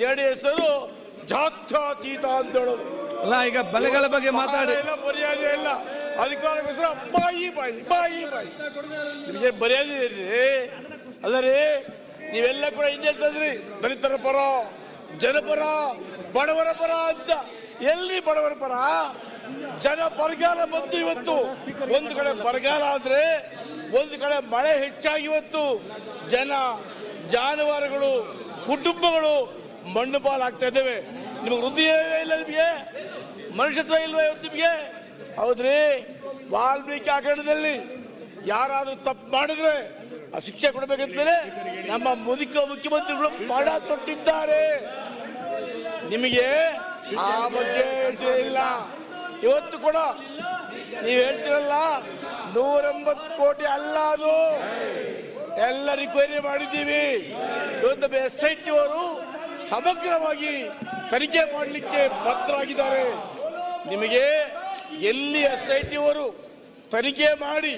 J D S ಅವರು ಜಾತ್ಯತೀತ ಅಂತ ಹೇಳೋದು. ಅಲ್ಲ ಈಗ ಬಲೆಗಳ ಬಗ್ಗೆ ಮಾತಾಡಿ. ಇಲ್ಲ ಮರ್ಯಾದೆ ಇಲ್ಲ. ಅಧಿಕಾರಕ್ಕೋಸ್ಕರ ಬಾಯಿ ಬಾಯಿ ಬಾಯಿ ಬಾಯಿ. ನಿಮಗೆ ಮರ್ಯಾದೆ ಇರ್ರಿ ಅಲ್ಲ ರೀ ನೀವೆಲ್ಲ ಕೂಡ ಹಿಂದೆ ಹೇಳ್ತಿದ್ರಿ ದಲಿತರ ಪರ ಜನಪರ ಬಡವರ ಪರ ಅಂತ. ಎಲ್ಲಿ ಬಡವರ ಪರ? ಜನ ಬರಗಾಲ ಬಂತು ಇವತ್ತು. ಒಂದು ಕಡೆ ಬರಗಾಲ ಆದ್ರೆ ಒಂದು ಕಡೆ ಮಳೆ ಹೆಚ್ಚಾಗಿ ಇವತ್ತು. ಜನ ಜಾನುವಾರುಗಳು ಕುಟುಂಬಗಳು ಮಣ್ಣು ಪಾಲಾಗ್ತಾ ಇದ್ದೇವೆ. ನಿಮಗೆ ಹೃದಯ ಇಲ್ಲ ನಿಮಗೆ? ಮನುಷ್ಯತ್ವ ಇಲ್ವೇ ನಿಮಗೆ? ಹೌದ್ರಿ? ವಾಲ್ಮೀಕಿ ಆಕರಣದಲ್ಲಿ ಯಾರಾದ್ರೂ ತಪ್ಪು ಮಾಡಿದ್ರೆ ಆ ಶಿಕ್ಷೆ ಕೊಡಬೇಕಂತಲೇ ನಮ್ಮ ಮುದುಕ ಮುಖ್ಯಮಂತ್ರಿಗಳು ಮಾಡ ತೊಟ್ಟಿದ್ದಾರೆ. ನಿಮಗೆ ಆ ಬಗ್ಗೆ ಇಲ್ಲ. ಇವತ್ತು ಕೂಡ ನೀವು ಹೇಳ್ತಿರಲ್ಲ, ನೂರೆಂಬತ್ತು ಕೋಟಿ ಅಲ್ಲ ಅದು. ಎಲ್ಲ ರಿಕ್ವೈರಿ ಮಾಡಿದ್ದೀವಿ. ಇವತ್ತು ಎಸ್ ಐ ಟಿ ಅವರು ಸಮಗ್ರವಾಗಿ ತನಿಖೆ ಮಾಡಲಿಕ್ಕೆ ಬದ್ಧರಾಗಿದ್ದಾರೆ. ನಿಮಗೆ ಎಲ್ಲಿ ಎಸ್ ಐ ಟಿ ಅವರು ತನಿಖೆ ಮಾಡಿ?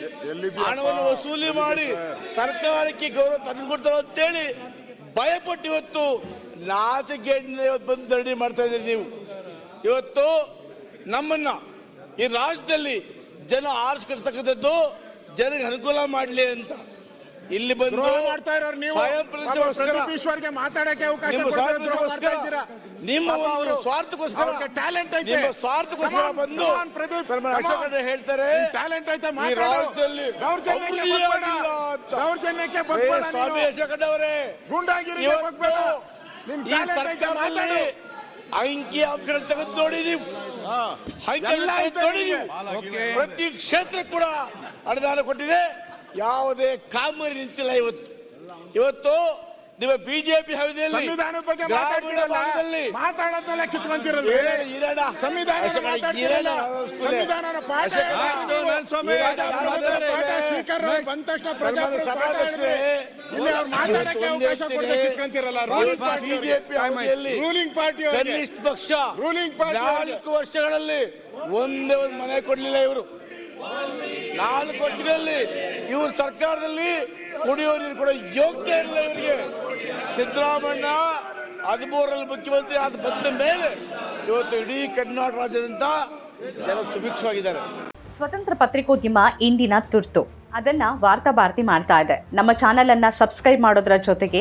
ಹಣವನ್ನು ವಸೂಲಿ ಮಾಡಿ ಸರ್ಕಾರಕ್ಕೆ ಗೌರವ ತಂದುಕೊಡ್ತಾರೆ ಅಂತೇಳಿ ಭಯಪಟ್ಟು ಇವತ್ತು ನಾಚಿಕೆಯಿಂದ ಇವತ್ತು ಬಂದು ಧರಣಿ ಮಾಡ್ತಾ ಇದ್ದೀರಿ ನೀವು. ಇವತ್ತು ನಮ್ಮನ್ನ ಈ ರಾಜ್ಯದಲ್ಲಿ ಜನ ಆರಿಸ್ಕೊಳ್ತಕ್ಕಂಥದ್ದು ಜನರಿಗೆ ಅನುಕೂಲ ಮಾಡಲಿ ಅಂತ. ಇಲ್ಲಿ ಬಂದು ಮಾಡ್ತಾ ಇರೋರು ನೀವು ಈಶ್ವರ್ಗೆ ಮಾತಾಡಕ್ಕೆ ಅವಕಾಶ ನಿಮ್ಮ ಒಂದು ಅವರು- ಸ್ವಾರ್ಥಕ್ಕೋಸ್ಕರ ಅವ್ರಿಗೆ ಐತೆ. ನಿಮ್ಮ ಸ್ವಾರ್ಥಕ್ಕೋಸ್ಕರ ಬಂದು ಪ್ರದೇಶ ಪ್ರದೀಪ್, ಹೇಳ್ತಾರೆ ಟ್ಯಾಲೆಂಟ್ ಐತೆ. ರಾಜ್ಯದಲ್ಲಿ ದೌರ್ಜನ್ಯಕ್ಕೆ ಸ್ವಾಮಿ ನೀನು. ಅಶೋಕ್ ಅಣ್ಣ ಅವರೇ ಬಗ್ಬೇಡ. ನಿಮ್ ಟ್ಯಾಲೆಂಟ್ ಐತೆ, ಮಾತಾಡು. ಅಂಕಿ ಅಂಶಗಳು ತೆಗೆದು ನೋಡಿ ಅಂಶ. ನೀವು ಪ್ರತಿ ಕ್ಷೇತ್ರ ಕೂಡ ಅನುದಾನ ಕೊಟ್ಟಿದೆ ಯಾವುದೇ ಕಾಮರಿ ನಿಂತಿಲ್ಲ ಇವತ್ತು ಇವತ್ತು ನಿಮ್ಮ ಬಿಜೆಪಿ ಸಂವಿಧಾನದ ಬಗ್ಗೆ ಮಾತಾಡ್ತಿರಲ್ಲ ಕಿತ್ಕೊಂತಿರಲ್ಲ. ಸಂವಿಧಾನ ಮಾತಾಡ್ತಿರಲ್ಲ ಸಂವಿಧಾನನ ಪಾಠ ಸ್ಪೀಕರ್ ಬಂದ ತಕ್ಷಣ ಪ್ರಜಾಪ್ರಭುತ್ವ ಇಲ್ಲಿ ಅವ್ರು ಮಾತಾಡಕ್ಕೆ ಅವಕಾಶ ಕೊಡದೆ ಕಿತ್ಕೊಂತಿರಲ್ಲ ರೂಲಿಂಗ್ ಪಾರ್ಟಿ ರೂಲಿಂಗ್ ಪಾರ್ಟಿ ಪಕ್ಷ ರೂಲಿಂಗ್ ಪಾರ್ಟಿ ನಾಲ್ಕು ವರ್ಷಗಳಲ್ಲಿ ಒಂದೇ ಒಂದು ಮನೆ ಕೊಡಲಿಲ್ಲ ಇವರು ನಾಲ್ಕು ವರ್ಷಗಳಲ್ಲಿ ಇವರು ಸರ್ಕಾರದಲ್ಲಿ ಕುಡಿಯೋ ನೀರು ಕೂಡ ಯೋಗ್ಯ ಇಲ್ಲ ಇವರಿಗೆ. ಸಿದ್ದರಾಮಣ್ಣ ಹದಿಮೂರರಲ್ಲಿ ಮುಖ್ಯಮಂತ್ರಿ ಆದ ಬಂದ ಮೇಲೆ ಇವತ್ತು ಇಡೀ ಕರ್ನಾಟಕ ರಾಜ್ಯದಂತ ಜನ ಸುಭಿಕ್ಷವಾಗಿದ್ದಾರೆ. ಸ್ವತಂತ್ರ ಪತ್ರಿಕೋದ್ಯಮ ಇಂದಿನ ತುರ್ತು. ಅದನ್ನ ವಾರ್ತಾ ಭಾರತಿ ಮಾಡ್ತಾ ಇದೆ. ನಮ್ಮ ಚಾನೆಲ್ ಅನ್ನ ಸಬ್ಸ್ಕ್ರೈಬ್ ಮಾಡೋದ್ರ ಜೊತೆಗೆ